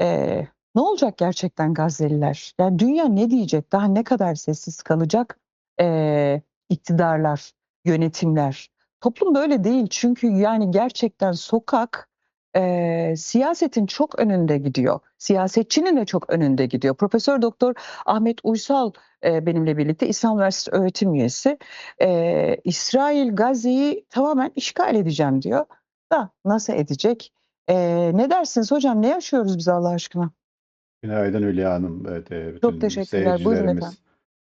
Eee, ne olacak gerçekten Gazze'liler? Yani dünya ne diyecek? Daha ne kadar sessiz kalacak? Eee, iktidarlar, yönetimler. Toplum böyle değil çünkü yani gerçekten sokak, eee, siyasetin çok önünde gidiyor. Siyasetçinin de çok önünde gidiyor. Profesör Doktor Ahmet Uysal, eee, benimle birlikte İstanbul Üniversitesi öğretim üyesi. Eee, İsrail Gazze'yi tamamen işgal edeceğim diyor. Da nasıl edecek? Eee, ne dersiniz hocam? Ne yaşıyoruz biz Allah aşkına? Günaydın Hülya Hanım ve de Çok bütün teşekkürler. Buyurun efendim. seyircilerimiz.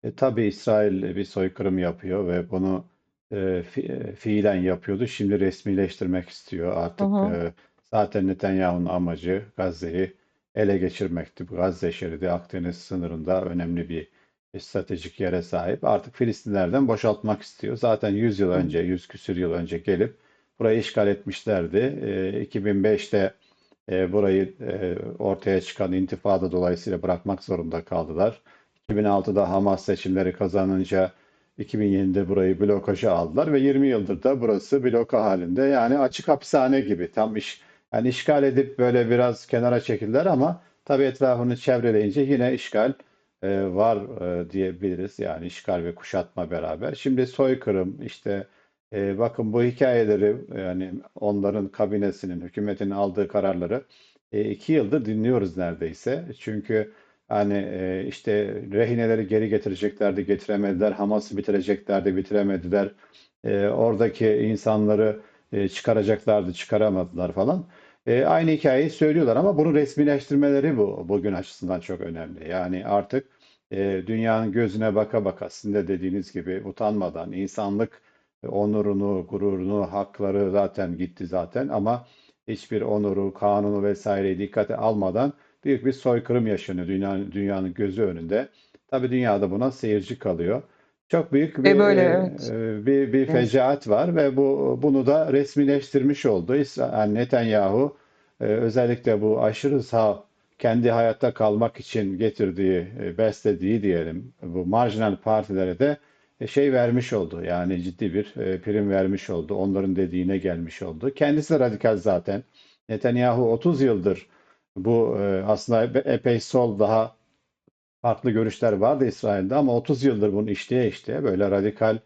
E, tabii İsrail bir soykırım yapıyor ve bunu e, fi- e, fiilen yapıyordu. Şimdi resmileştirmek istiyor. Hı Artık hı. e, zaten Netanyahu'nun amacı Gazze'yi ele geçirmekti. Bu Gazze şeridi Akdeniz sınırında önemli bir stratejik yere sahip. Artık Filistinlerden boşaltmak istiyor. Zaten 100 yıl Hı. önce, 100 küsür yıl önce gelip burayı işgal etmişlerdi. E, 2005'te e, burayı e, ortaya çıkan intifada dolayısıyla bırakmak zorunda kaldılar. 2006'da Hamas seçimleri kazanınca 2007'de burayı blokaja aldılar ve 20 yıldır da burası bloka halinde. Yani açık hapishane gibi tam iş yani işgal edip böyle biraz kenara çekildiler ama tabii etrafını çevreleyince yine işgal e, var e, diyebiliriz. Yani işgal ve kuşatma beraber. Şimdi soykırım işte e, bakın bu hikayeleri yani onların kabinesinin, hükümetin aldığı kararları e, iki yıldır dinliyoruz neredeyse. Çünkü hani e, işte rehineleri geri getireceklerdi, getiremediler. Hamas'ı bitireceklerdi, bitiremediler. E, oradaki insanları e, çıkaracaklardı, çıkaramadılar falan. E, aynı hikayeyi söylüyorlar ama bunu resmileştirmeleri bu bugün açısından çok önemli. Yani artık e, dünyanın gözüne baka baka sizin de dediğiniz gibi utanmadan insanlık onurunu, gururunu, hakları zaten gitti zaten ama hiçbir onuru, kanunu vesaireyi dikkate almadan büyük bir soykırım yaşanıyor dünyanın, dünyanın gözü önünde. Tabii dünyada buna seyirci kalıyor. Çok büyük bir E böyle e, evet. e, bir bir Evet. fecaat var ve bu bunu da resmileştirmiş oldu. Yani Netanyahu e, özellikle bu aşırı sağ kendi hayatta kalmak için getirdiği, e, beslediği diyelim bu marjinal partilere de e, şey vermiş oldu. Yani ciddi bir e, prim vermiş oldu. Onların dediğine gelmiş oldu. Kendisi de radikal zaten. Netanyahu 30 yıldır bu e, aslında epe- epey sol daha farklı görüşler vardı İsrail'de ama 30 yıldır bunu işleye işleye böyle radikal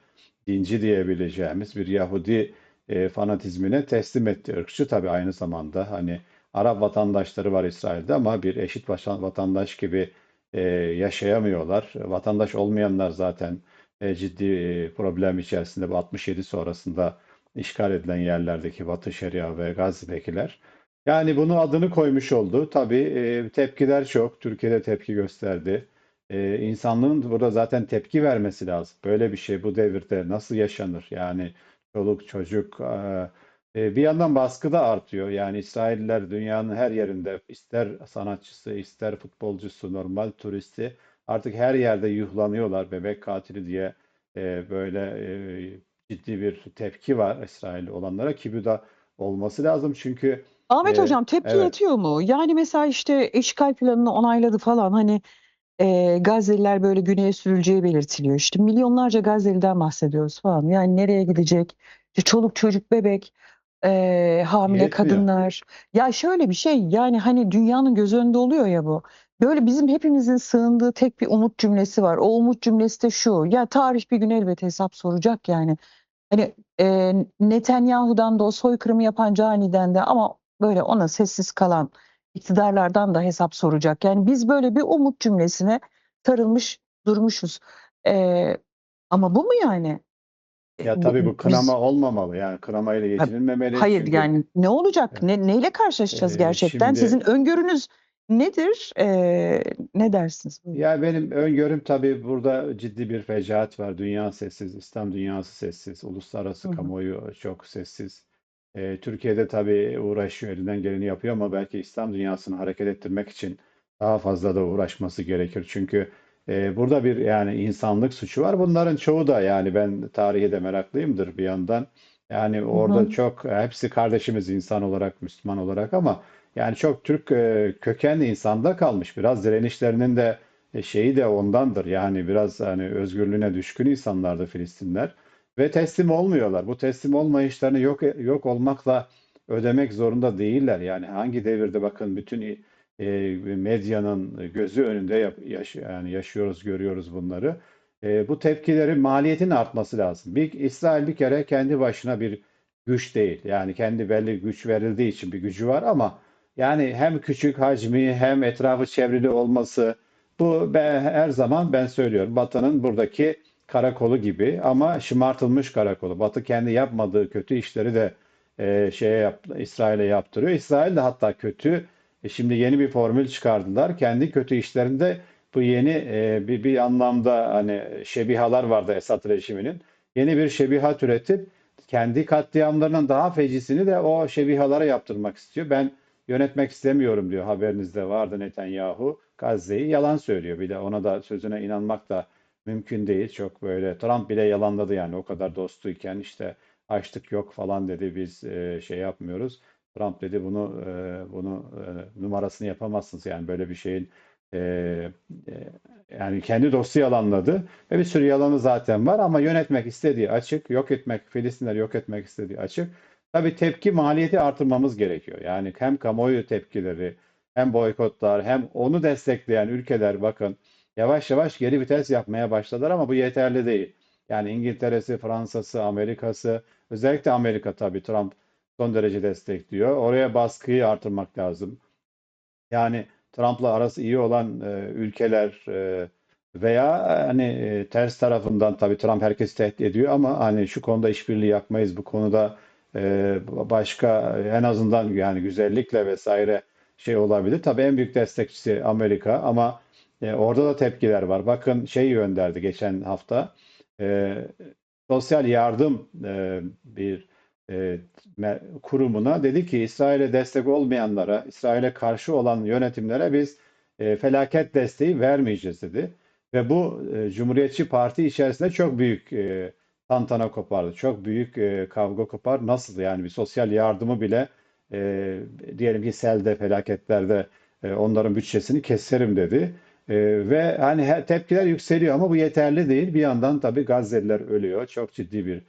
dinci diyebileceğimiz bir Yahudi e, fanatizmine teslim etti. Irkçı tabii aynı zamanda hani Arap vatandaşları var İsrail'de ama bir eşit vatandaş gibi e, yaşayamıyorlar. Vatandaş olmayanlar zaten e, ciddi e, problem içerisinde bu 67 sonrasında işgal edilen yerlerdeki Batı Şeria ve Gazze'dekiler. Yani bunun adını koymuş oldu. Tabii e, tepkiler çok. Türkiye'de tepki gösterdi. E, insanlığın burada zaten tepki vermesi lazım. Böyle bir şey bu devirde nasıl yaşanır? Yani çoluk çocuk bir yandan baskı da artıyor. Yani İsrailler dünyanın her yerinde ister sanatçısı, ister futbolcusu, normal turisti artık her yerde yuhlanıyorlar bebek katili diye e, böyle e, ciddi bir tepki var İsrail olanlara ki bu da olması lazım çünkü Ahmet e, hocam tepki evet yetiyor mu? Yani mesela işte işgal planını onayladı falan hani eee Gazze'liler böyle güneye sürüleceği belirtiliyor. İşte milyonlarca Gazze'liden bahsediyoruz falan. Yani nereye gidecek? İşte çoluk çocuk bebek, eee, hamile yetmiyor. kadınlar. Ya şöyle bir şey yani hani dünyanın göz önünde oluyor ya bu. Böyle bizim hepimizin sığındığı tek bir umut cümlesi var. O umut cümlesi de şu. Ya tarih bir gün elbet hesap soracak yani. Hani e, Netanyahu'dan da o soykırımı yapan caniden de ama böyle ona sessiz kalan iktidarlardan da hesap soracak. Yani biz böyle bir umut cümlesine sarılmış durmuşuz. E, ama bu mu yani? E, Ya tabii bu biz kınama olmamalı. Yani kınamayla geçinilmemeli. hayır Çünkü yani ne olacak? Ne, neyle karşılaşacağız e, gerçekten? Sizin şimdi öngörünüz nedir? E, ne dersiniz? Buyurun. ya benim öngörüm tabii burada ciddi bir fecaat var. Dünya sessiz, İslam dünyası sessiz, uluslararası Hı kamuoyu çok sessiz. E, Türkiye'de tabii uğraşıyor, elinden geleni yapıyor ama belki İslam dünyasını hareket ettirmek için daha fazla da uğraşması gerekir. Çünkü e, burada bir yani insanlık suçu var. Bunların çoğu da yani ben tarihe de meraklıyımdır bir yandan. Yani Hı orada hı. çok hepsi kardeşimiz insan olarak, Müslüman olarak ama yani çok Türk e, kökenli insanda kalmış. Biraz direnişlerinin de e, şeyi de ondandır. Yani biraz hani özgürlüğüne düşkün insanlardı Filistinler ve teslim olmuyorlar. Bu teslim olmayışlarını yok yok olmakla ödemek zorunda değiller. Yani hangi devirde bakın bütün e, medyanın gözü önünde yaş, yani yaşıyoruz, görüyoruz bunları. E, bu tepkilerin maliyetin artması lazım. Bir, İsrail bir kere kendi başına bir güç değil. Yani kendi belli güç verildiği için bir gücü var ama yani hem küçük hacmi hem etrafı çevrili olması bu ben, her zaman ben söylüyorum Batı'nın buradaki karakolu gibi ama şımartılmış karakolu. Batı kendi yapmadığı kötü işleri de e, şeye yap, İsrail'e yaptırıyor. İsrail de hatta kötü. E, şimdi yeni bir formül çıkardılar. Kendi kötü işlerinde bu yeni e, bir, bir anlamda hani şebihalar vardı Esad rejiminin. Yeni bir şebihat üretip kendi katliamlarının daha fecisini de o şebihalara yaptırmak istiyor. Ben yönetmek istemiyorum diyor haberinizde vardı Netanyahu. Gazze'yi yalan söylüyor. Bir de ona da sözüne inanmak da mümkün değil. Çok böyle Trump bile yalanladı yani o kadar dostuyken işte açlık yok falan dedi biz e, şey yapmıyoruz. Trump dedi bunu e, bunu e, numarasını yapamazsınız yani böyle bir şeyin e, e, yani kendi dostu yalanladı ve bir sürü yalanı zaten var ama yönetmek istediği açık, yok etmek, Filistinleri yok etmek istediği açık. Tabii tepki maliyeti artırmamız gerekiyor. Yani hem kamuoyu tepkileri, hem boykotlar, hem onu destekleyen ülkeler bakın yavaş yavaş geri vites yapmaya başladılar ama bu yeterli değil. Yani İngiltere'si, Fransa'sı, Amerika'sı, özellikle Amerika tabii Trump son derece destekliyor. Oraya baskıyı artırmak lazım. Yani Trump'la arası iyi olan e, ülkeler e, veya hani e, ters tarafından tabii Trump herkesi tehdit ediyor ama hani şu konuda işbirliği yapmayız, bu konuda e, başka en azından yani güzellikle vesaire şey olabilir. Tabii en büyük destekçisi Amerika ama e, orada da tepkiler var. Bakın şey gönderdi geçen hafta e, sosyal yardım e, bir e, kurumuna dedi ki İsrail'e destek olmayanlara, İsrail'e karşı olan yönetimlere biz felaket desteği vermeyeceğiz dedi. Ve bu Cumhuriyetçi Parti içerisinde çok büyük e, tantana kopardı. Çok büyük e, kavga kopar. Nasıl yani bir sosyal yardımı bile e, diyelim ki selde, felaketlerde e, onların bütçesini keserim dedi. E, ve hani tepkiler yükseliyor ama bu yeterli değil. Bir yandan tabii Gazze'liler ölüyor. Çok ciddi bir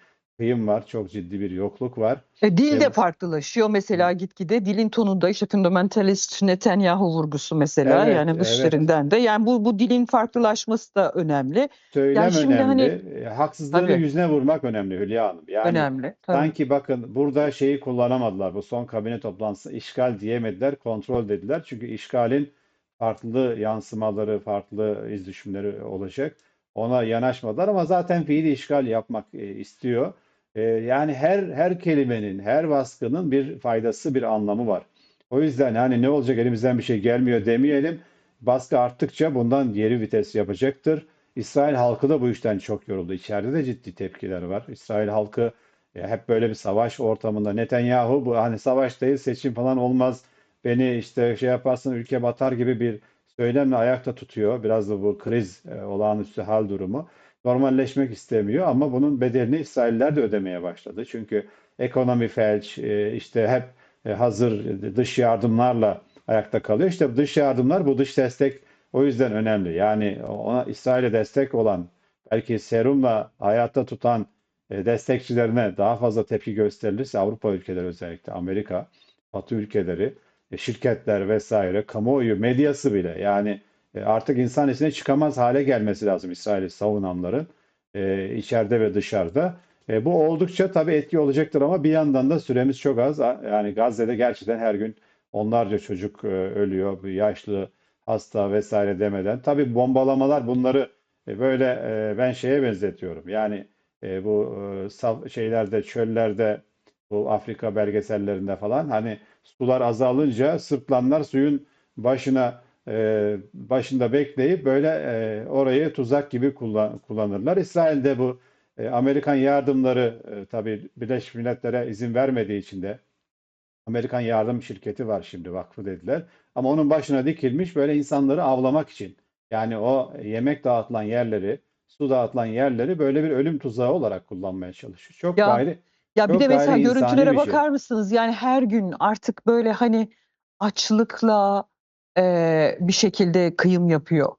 kıyım var, çok ciddi bir yokluk var. E, dil de farklılaşıyor mesela gitgide dilin tonunda işte fundamentalist Netanyahu vurgusu mesela Evet, yani dışlarından da yani bu bu dilin farklılaşması da önemli. Söylem şimdi hani- önemli. E, Haksızlığını Tabii. yüzüne vurmak önemli Hülya Hanım. Yani önemli. Tabii. sanki bakın burada şeyi kullanamadılar. Bu son kabine toplantısı işgal diyemediler, kontrol dediler. Çünkü işgalin farklı yansımaları, farklı iz düşümleri olacak. Ona yanaşmadılar ama zaten fiili işgal yapmak e, istiyor. E, yani her her kelimenin, her baskının bir faydası, bir anlamı var. O yüzden hani ne olacak elimizden bir şey gelmiyor demeyelim. Baskı arttıkça bundan geri vites yapacaktır. İsrail halkı da bu işten çok yoruldu. İçeride de ciddi tepkiler var. İsrail halkı ya hep böyle bir savaş ortamında Netanyahu bu hani savaş değil seçim falan olmaz. Beni işte şey yaparsın ülke batar gibi bir söylemle ayakta tutuyor. Biraz da bu kriz e, olağanüstü hal durumu. Normalleşmek istemiyor ama bunun bedelini İsrailler de ödemeye başladı. Çünkü ekonomi felç, e, işte hep e, hazır dış yardımlarla ayakta kalıyor. İşte dış yardımlar, bu dış destek o yüzden önemli. Yani ona İsrail'e destek olan, belki serumla hayatta tutan e, destekçilerine daha fazla tepki gösterilirse Avrupa ülkeleri özellikle Amerika, Batı ülkeleri, e, şirketler vesaire, kamuoyu, medyası bile yani e, artık insan içine çıkamaz hale gelmesi lazım İsrail'i savunanların e, içeride ve dışarıda. E, bu oldukça tabii etki olacaktır ama bir yandan da süremiz çok az. Yani Gazze'de gerçekten her gün onlarca çocuk e, ölüyor, yaşlı, hasta vesaire demeden. Tabii bombalamalar bunları e, böyle e, ben şeye benzetiyorum. Yani e, bu e, şeylerde, çöllerde, bu Afrika belgesellerinde falan hani sular azalınca sırtlanlar suyun başına e, başında bekleyip böyle e, orayı tuzak gibi kullan- kullanırlar. İsrail'de bu e, Amerikan yardımları e, tabii Birleşmiş Milletler'e izin vermediği için de Amerikan yardım şirketi var şimdi vakfı dediler. Ama onun başına dikilmiş böyle insanları avlamak için. Yani o yemek dağıtılan yerleri, su dağıtılan yerleri böyle bir ölüm tuzağı olarak kullanmaya çalışıyor. Çok Ya, gayri Ya bir de mesela görüntülere şey. bakar mısınız? Yani her gün artık böyle hani açlıkla e, bir şekilde kıyım yapıyor.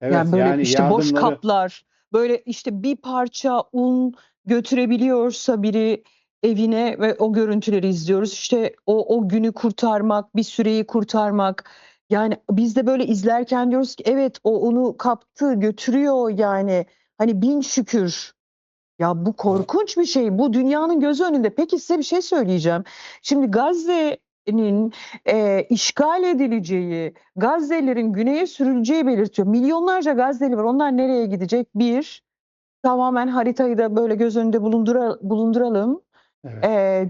Evet Yani böyle yani işte boş yardımları kaplar, böyle işte bir parça un götürebiliyorsa biri evine ve o görüntüleri izliyoruz. İşte o o günü kurtarmak, bir süreyi kurtarmak. Yani biz de böyle izlerken diyoruz ki evet o onu kaptı, götürüyor yani. Hani bin şükür. Ya bu korkunç bir şey. Bu dünyanın gözü önünde. Peki size bir şey söyleyeceğim. Şimdi Gazze'nin e, işgal edileceği, Gazze'lilerin güneye sürüleceği belirtiyor. Milyonlarca Gazze'li var. Onlar nereye gidecek? Bir, tamamen haritayı da böyle göz önünde bulundura, bulunduralım. Evet. E,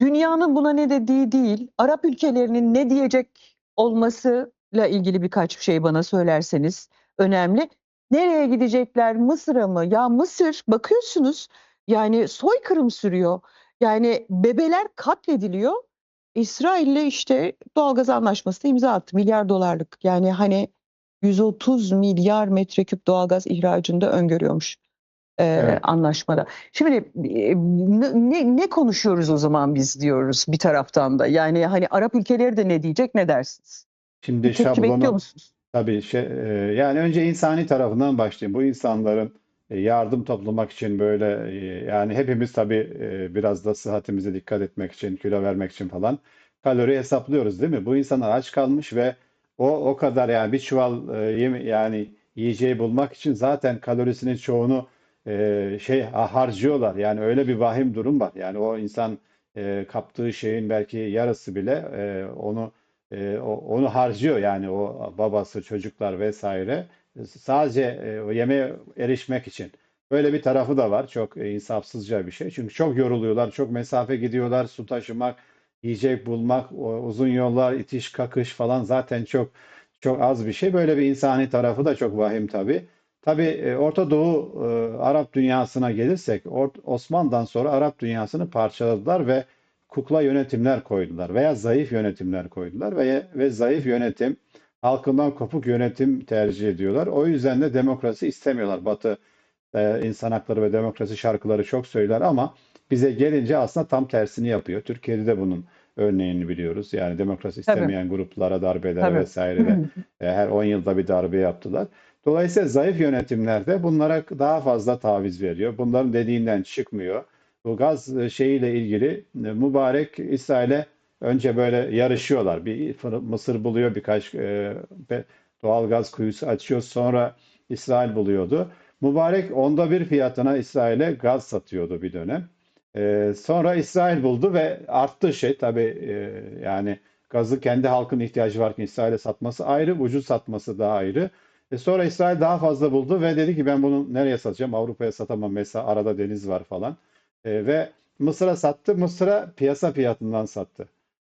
dünyanın buna ne dediği değil, Arap ülkelerinin ne diyecek olmasıyla ilgili birkaç bir şey bana söylerseniz önemli. Nereye gidecekler? Mısır'a mı? Ya Mısır bakıyorsunuz yani soykırım sürüyor. Yani bebeler katlediliyor. İsrail'le işte doğalgaz anlaşmasına imza attı. Milyar dolarlık. Yani hani 130 milyar metreküp doğalgaz ihracında öngörüyormuş e, Evet. anlaşmada. Şimdi e, ne, ne- konuşuyoruz o zaman biz diyoruz bir taraftan da. Yani hani Arap ülkeleri de ne diyecek ne dersiniz? Şimdi bekliyor şablonu musunuz? Tabii şey, e, yani önce insani tarafından başlayayım. Bu insanların yardım toplamak için böyle e, yani hepimiz tabii e, biraz da sıhhatimize dikkat etmek için, kilo vermek için falan kalori hesaplıyoruz değil mi? Bu insanlar aç kalmış ve o o kadar yani bir çuval e, yeme yani yiyeceği bulmak için zaten kalorisinin çoğunu e, şey ha- harcıyorlar. Yani öyle bir vahim durum var. Yani o insan e, kaptığı şeyin belki yarısı bile e, onu e, onu harcıyor yani o babası, çocuklar vesaire sadece e, o yemeğe erişmek için. Böyle bir tarafı da var. Çok e, insafsızca bir şey. Çünkü çok yoruluyorlar, çok mesafe gidiyorlar. Su taşımak, yiyecek bulmak, uzun yollar, itiş kakış falan zaten çok çok az bir şey. Böyle bir insani tarafı da çok vahim tabii. E, Orta Doğu e, Arap dünyasına gelirsek Osmanlı'dan sonra Arap dünyasını parçaladılar ve kukla yönetimler koydular veya zayıf yönetimler koydular ve ve zayıf yönetim halkından kopuk yönetim tercih ediyorlar. O yüzden de demokrasi istemiyorlar. Batı e, insan hakları ve demokrasi şarkıları çok söyler ama bize gelince aslında tam tersini yapıyor. Türkiye'de de bunun örneğini biliyoruz. Yani demokrasi Tabii. istemeyen gruplara darbeler Tabii. vesaire de e, her 10 yılda bir darbe yaptılar. Dolayısıyla zayıf yönetimler de bunlara daha fazla taviz veriyor. Bunların dediğinden çıkmıyor. Bu gaz e, şeyiyle ilgili e, mübarek İsrail'e önce böyle yarışıyorlar. Bir Mısır buluyor birkaç e, doğal gaz kuyusu açıyor. Sonra İsrail buluyordu. Mübarek onda bir fiyatına İsrail'e gaz satıyordu bir dönem. E, sonra İsrail buldu ve arttı şey tabii e, yani gazı kendi halkın ihtiyacı varken İsrail'e satması ayrı, ucuz satması daha ayrı. E sonra İsrail daha fazla buldu ve dedi ki ben bunu nereye satacağım? Avrupa'ya satamam. Mesela arada deniz var falan. E, ve Mısır'a sattı. Mısır'a piyasa fiyatından sattı.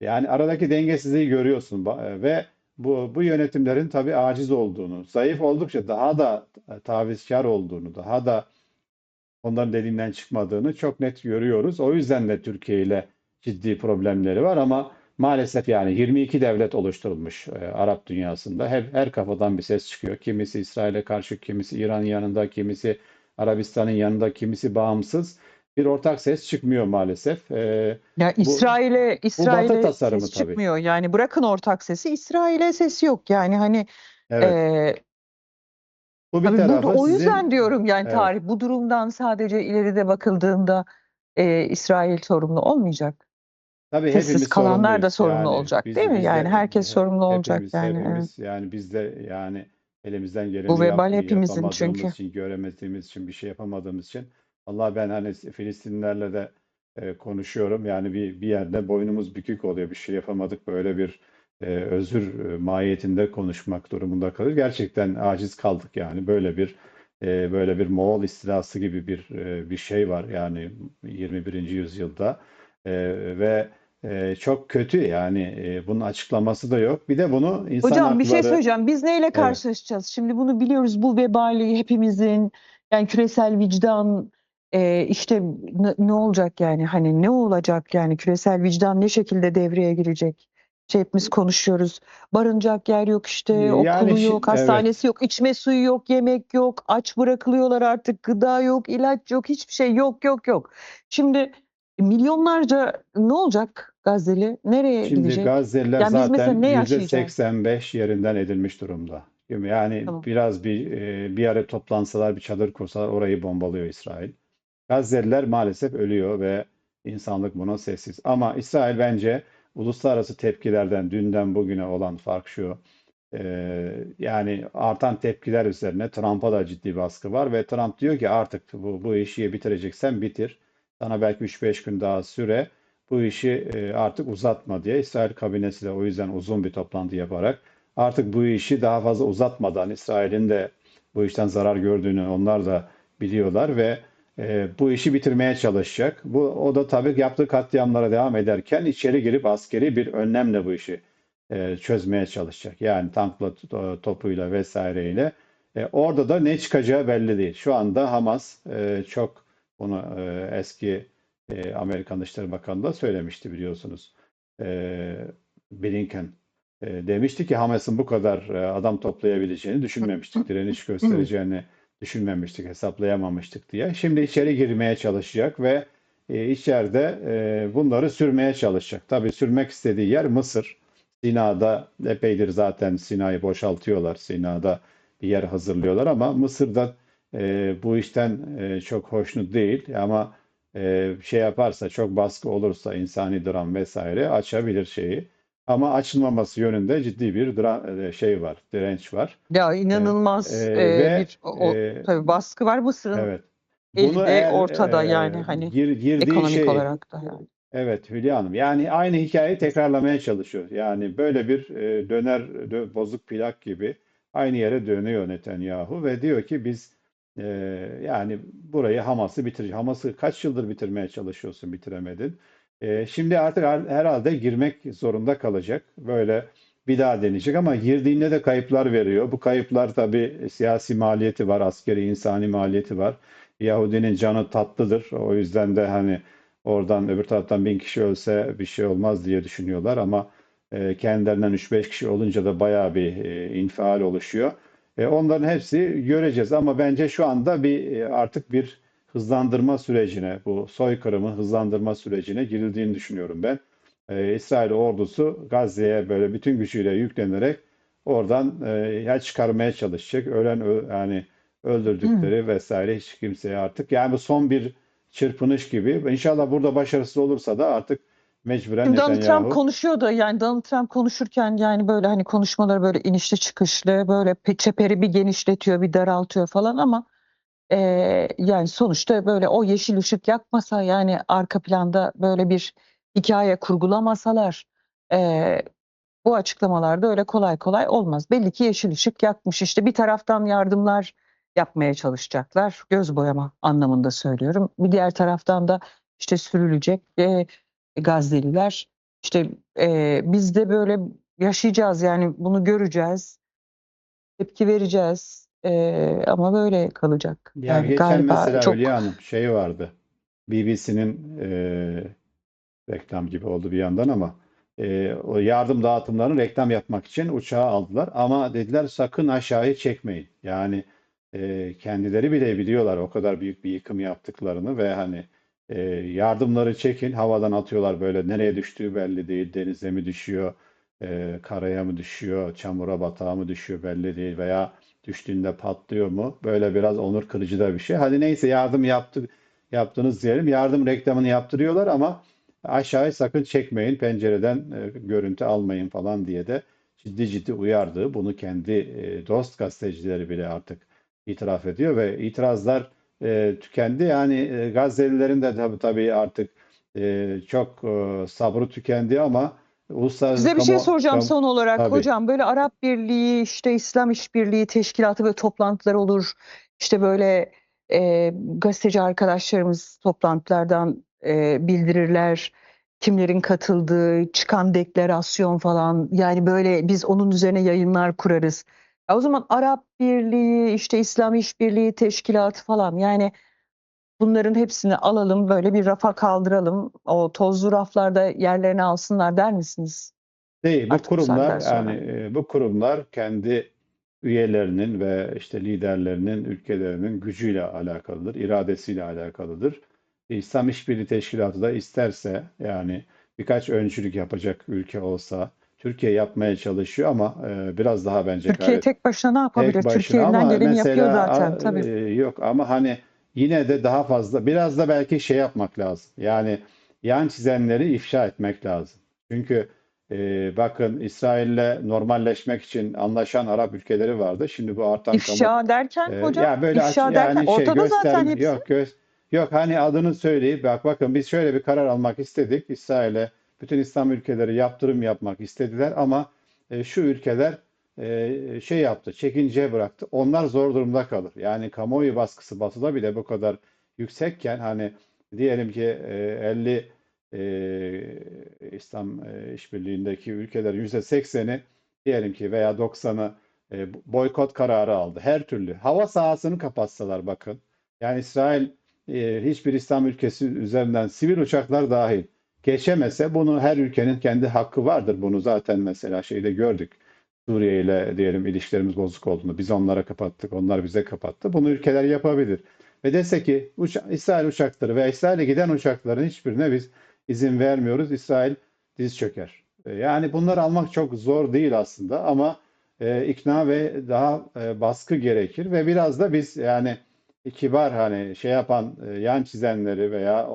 Yani aradaki dengesizliği görüyorsun e, ve bu bu yönetimlerin tabii aciz olduğunu, zayıf oldukça daha da e, tavizkar olduğunu, daha da onların elinden çıkmadığını çok net görüyoruz. O yüzden de Türkiye ile ciddi problemleri var ama maalesef yani 22 devlet oluşturulmuş e, Arap dünyasında. Her, her kafadan bir ses çıkıyor. Kimisi İsrail'e karşı, kimisi İran'ın yanında, kimisi Arabistan'ın yanında, kimisi bağımsız. Bir ortak ses çıkmıyor maalesef. E, Ya bu İsrail'e İsrail'e ses tabii. çıkmıyor. Yani bırakın ortak sesi İsrail'e ses yok. Yani hani evet. e, Bu bir tabii bu, o yüzden sizin diyorum yani evet. tarih bu durumdan sadece ileride bakıldığında e, İsrail sorumlu olmayacak. Tabii Sessiz hepimiz kalanlar da sorumlu Yani olacak biz değil mi? biz Yani de herkes sorumlu olacak hepimiz yani. Evet. hepimiz yani biz de yani elimizden Bu geleni yap, hepimizin çünkü. için, göremediğimiz için, bir şey yapamadığımız için Allah ben hani Filistinlerle de e, konuşuyorum. Yani bir bir yerde boynumuz bükük oluyor. Bir şey yapamadık. Böyle bir e, özür e, mahiyetinde konuşmak durumunda kalır. Gerçekten aciz kaldık yani. Böyle bir e, böyle bir Moğol istilası gibi bir e, bir şey var yani 21. yüzyılda E, ve e, çok kötü yani e, bunun açıklaması da yok. Bir de bunu insan Hocam bir şey hakları söyleyeceğim. Biz neyle evet karşılaşacağız? Şimdi bunu biliyoruz. Bu vebali hepimizin yani küresel vicdan e, işte ne, olacak yani hani ne olacak yani küresel vicdan ne şekilde devreye girecek? İşte hepimiz konuşuyoruz. Barınacak yer yok işte, yani okulu şi- yok, hastanesi evet yok, içme suyu yok, yemek yok, aç bırakılıyorlar artık, gıda yok, ilaç yok, hiçbir şey yok, yok, yok. Şimdi milyonlarca ne olacak Gazze'li? Nereye Şimdi gidecek? Gazze'liler Yani zaten ne yüzde yaşayacağız? 85 yerinden edilmiş durumda. Yani Tamam. biraz bir bir araya toplansalar bir çadır kursalar orayı bombalıyor İsrail. Gazze'liler maalesef ölüyor ve İnsanlık buna sessiz. Ama İsrail bence uluslararası tepkilerden dünden bugüne olan fark şu. Ee, yani artan tepkiler üzerine Trump'a da ciddi baskı var ve Trump diyor ki artık bu, bu işi bitireceksen bitir. Sana belki 3-5 gün daha süre bu işi e, artık uzatma diye İsrail kabinesi de o yüzden uzun bir toplantı yaparak artık bu işi daha fazla uzatmadan İsrail'in de bu işten zarar gördüğünü onlar da biliyorlar ve e, bu işi bitirmeye çalışacak. Bu o da tabii yaptığı katliamlara devam ederken içeri girip askeri bir önlemle bu işi e, çözmeye çalışacak. Yani tankla, to- topuyla vesaireyle. E, orada da ne çıkacağı belli değil. Şu anda Hamas e, çok bunu e, eski e, Amerikan Dışişleri Bakanı da söylemişti biliyorsunuz. E, Blinken e, demişti ki Hamas'ın bu kadar e, adam toplayabileceğini düşünmemiştik. Direniş göstereceğini düşünmemiştik, hesaplayamamıştık diye. Şimdi içeri girmeye çalışacak ve e, içeride e, bunları sürmeye çalışacak. Tabii sürmek istediği yer Mısır. Sina'da epeydir zaten Sina'yı boşaltıyorlar. Sina'da bir yer hazırlıyorlar ama Mısır'da e, bu işten çok hoşnut değil ama şey yaparsa çok baskı olursa insani dram vesaire açabilir şeyi. Ama açılmaması yönünde ciddi bir dra- e, şey var, direnç var. Ya inanılmaz e, e, ve, bir o, e, tabii baskı var Mısır'ın Evet. Bunu de eğer ortada e, yani hani gir- girdiği ekonomik şey olarak da yani. Evet Hülya Hanım. Yani aynı hikayeyi tekrarlamaya çalışıyor. Yani böyle bir e, döner dö- bozuk plak gibi aynı yere dönüyor Netanyahu ve diyor ki biz e, yani burayı Hamas'ı bitir. Hamas'ı kaç yıldır bitirmeye çalışıyorsun bitiremedin. E, şimdi artık her- herhalde girmek zorunda kalacak. Böyle bir daha deneyecek ama girdiğinde de kayıplar veriyor. Bu kayıplar tabii siyasi maliyeti var, askeri insani maliyeti var. Yahudinin canı tatlıdır. O yüzden de hani Oradan öbür taraftan bin kişi ölse bir şey olmaz diye düşünüyorlar ama e, kendilerinden 3-5 kişi olunca da bayağı bir e, infial oluşuyor. E, onların hepsi göreceğiz ama bence şu anda bir e, artık bir hızlandırma sürecine, bu soykırımı hızlandırma sürecine girildiğini düşünüyorum ben. E, İsrail ordusu Gazze'ye böyle bütün gücüyle yüklenerek oradan e, ya çıkarmaya çalışacak. Ölen ö- yani öldürdükleri vesaire hiç kimseye artık yani bu son bir çırpınış gibi. İnşallah burada başarısız olursa da artık mecburen Donald Netanyahu Trump konuşuyor da yani Donald Trump konuşurken yani böyle hani konuşmaları böyle inişli çıkışlı böyle pe- çeperi bir genişletiyor bir daraltıyor falan ama eee, yani sonuçta böyle o yeşil ışık yakmasa yani arka planda böyle bir hikaye kurgulamasalar eee, bu açıklamalarda öyle kolay kolay olmaz. Belli ki yeşil ışık yakmış işte bir taraftan yardımlar yapmaya çalışacaklar göz boyama anlamında söylüyorum. Bir diğer taraftan da işte sürülecek e, Gazze'liler işte e, biz de böyle yaşayacağız yani bunu göreceğiz tepki vereceğiz E, ama böyle kalacak. ya Yani geçen galiba mesela çok Hülya Hanım şey vardı. BBC'nin e, reklam gibi oldu bir yandan ama e, o yardım dağıtımlarını reklam yapmak için uçağa aldılar ama dediler sakın aşağıya çekmeyin. Yani e, kendileri bile biliyorlar o kadar büyük bir yıkım yaptıklarını ve hani e, yardımları çekin havadan atıyorlar böyle nereye düştüğü belli değil denize mi düşüyor e, karaya mı düşüyor çamura batağa mı düşüyor belli değil veya düştüğünde patlıyor mu böyle biraz onur kırıcı da bir şey. Hadi neyse yardım yaptık yaptınız diyelim yardım reklamını yaptırıyorlar ama aşağıya sakın çekmeyin pencereden e, görüntü almayın falan diye de ciddi ciddi uyardı. Bunu kendi e, dost gazetecileri bile artık itiraf ediyor ve itirazlar e, tükendi. Yani e, Gazze'lilerin de tabii, tabii artık e, çok e, sabrı tükendi ama uluslararası Size bir şey soracağım kamu son olarak tabii hocam. Böyle Arap Birliği, işte İslam İşbirliği Teşkilatı ve toplantılar olur. İşte böyle e, gazeteci arkadaşlarımız toplantılardan e, bildirirler. Kimlerin katıldığı, çıkan deklarasyon falan. Yani böyle biz onun üzerine yayınlar kurarız. Ya o zaman Arap Birliği, işte İslam İşbirliği Teşkilatı falan yani bunların hepsini alalım böyle bir rafa kaldıralım. O tozlu raflarda yerlerini alsınlar der misiniz? Değil, bu Artık kurumlar yani e, bu kurumlar kendi üyelerinin ve işte liderlerinin, ülkelerinin gücüyle alakalıdır, iradesiyle alakalıdır. İslam İşbirliği Teşkilatı da isterse yani birkaç öncülük yapacak ülke olsa Türkiye yapmaya çalışıyor ama e, biraz daha bence Türkiye gayret tek başına ne yapabilir? tek Türkiye başına elinden ama geleni yapıyor zaten tabii. e, yok ama hani yine de daha fazla biraz da belki şey yapmak lazım. Yani yan çizenleri ifşa etmek lazım. Çünkü e, bakın İsrail'le normalleşmek için anlaşan Arap ülkeleri vardı. Şimdi bu artan kamu İfşa derken ee, hocam, ya böyle ifşa aç- derken yani şey ortada zaten hepsi. yok göz yok hani adını söyleyip bak bakın biz şöyle bir karar almak istedik İsrail'e bütün İslam ülkeleri yaptırım yapmak istediler ama e, şu ülkeler e, şey yaptı çekinceye bıraktı onlar zor durumda kalır yani kamuoyu baskısı batıda bile bu kadar yüksekken hani diyelim ki e, 50 e, İslam e, işbirliğindeki ülkelerin %80'i diyelim ki veya 90'ı e, boykot kararı aldı. Her türlü. Hava sahasını kapatsalar bakın. Yani İsrail hiçbir İslam ülkesi üzerinden sivil uçaklar dahil geçemese bunu her ülkenin kendi hakkı vardır. Bunu zaten mesela şeyde gördük. Suriye ile diyelim ilişkilerimiz bozuk olduğunu biz onlara kapattık, onlar bize kapattı. Bunu ülkeler yapabilir. Ve dese ki uça İsrail uçakları ve İsrail'e giden uçakların hiçbirine biz izin vermiyoruz. İsrail diz çöker. E, Yani bunları almak çok zor değil aslında ama e, ikna ve daha e, baskı gerekir ve biraz da biz yani kibar hani şey yapan e, yan çizenleri veya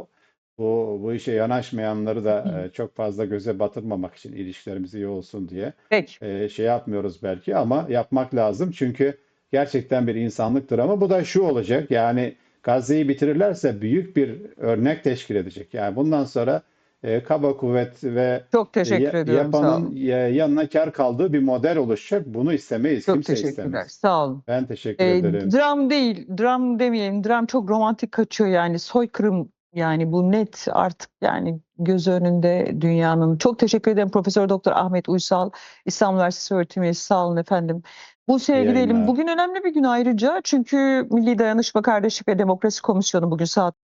bu bu işe yanaşmayanları da e, çok fazla göze batırmamak için ilişkilerimiz iyi olsun diye Peki. e, şey yapmıyoruz belki ama yapmak lazım çünkü gerçekten bir insanlık dramı. Bu da şu olacak yani Gazze'yi bitirirlerse büyük bir örnek teşkil edecek. Yani bundan sonra e, kaba kuvvet ve Çok teşekkür ya- ediyorum. Sağ yapanın olun. ya- yanına kar kaldığı bir model oluşacak. Bunu istemeyiz. Çok Kimse teşekkürler. istemez. Sağ olun. Ben teşekkür E, ederim. dram değil, dram demeyelim. Dram çok romantik kaçıyor yani. Soykırım yani bu net artık yani göz önünde dünyanın. Çok teşekkür ederim Profesör Doktor Ahmet Uysal, İstanbul Üniversitesi öğretim üyesi. Sağ olun efendim. Bu İyi gidelim. Bugün önemli bir gün ayrıca çünkü Milli Dayanışma Kardeşlik ve Demokrasi Komisyonu bugün saat